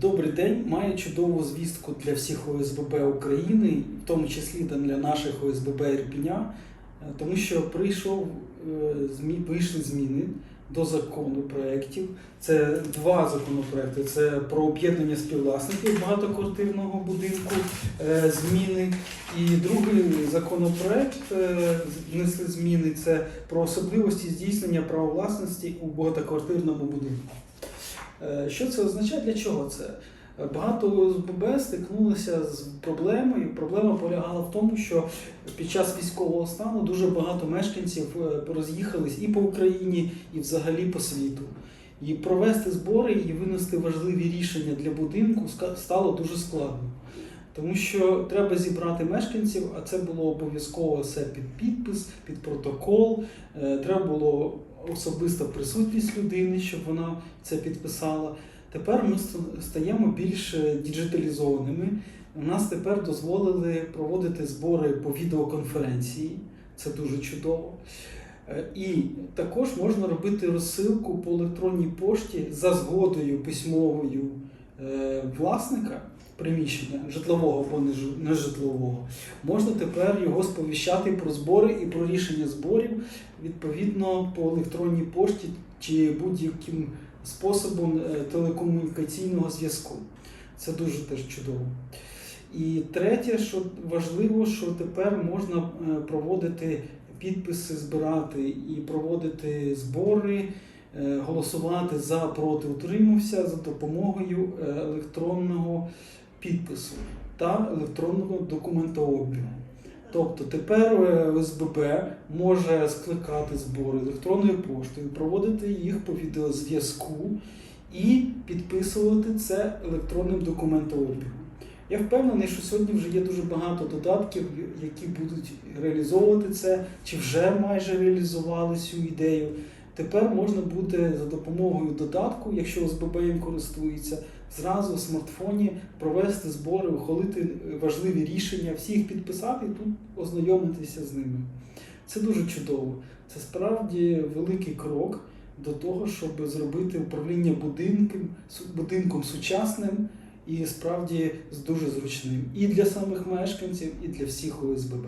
Добрий день. Маю чудову звістку для всіх ОСББ України, в тому числі для наших ОСББ Ірпіня, е, тому що прийшов е, вийшли зміни до закону проєктів. Це два законопроекти: це про об'єднання співвласників багатоквартирного будинку е, зміни. І другий законопроект внесли зміни це про особливості здійснення права власності у багатоквартирному будинку. Е, Що це означає? Для чого це? Багато ОСББ стикнулися з проблемою. Проблема полягала в тому, що під час військового стану дуже багато мешканців е, роз'їхались і по Україні, і взагалі по світу. І провести збори і винести важливі рішення для будинку стало дуже складно. Тому що треба зібрати мешканців, а це було обов'язково все під підпис, під протокол. Е, Треба було особиста присутність людини, щоб вона це підписала. Тепер ми стаємо більш е, діджиталізованими. У нас тепер дозволили проводити збори по відеоконференції. Це дуже чудово. Е, І також можна робити розсилку по електронній пошті за згодою письмовою е, власника приміщення житлового або нежитлового. Можна тепер його сповіщати про збори і про рішення зборів відповідно по електронній пошті чи будь-яким способом е, телекомунікаційного зв'язку. Це дуже теж чудово. І третє, що важливо, що тепер можна е, проводити підписи, збирати і проводити збори, е, голосувати за проти утримався за допомогою електронного підпису та електронного документообігу. Тобто тепер е, ОСББ може скликати збори електронною поштою, проводити їх по відеозв'язку і підписувати це електронним документообігом. Я впевнений, що сьогодні вже є дуже багато додатків, які будуть реалізовувати це, чи вже майже реалізували цю ідею. Тепер можна буде за допомогою додатку, якщо ОСББ їм користується, зразу в смартфоні провести збори, ухвалити важливі рішення, всіх підписати і тут ознайомитися з ними. Це дуже чудово. Це справді великий крок до того, щоб зробити управління будинком, будинком сучасним і справді дуже зручним і для самих мешканців, і для всіх ОСББ.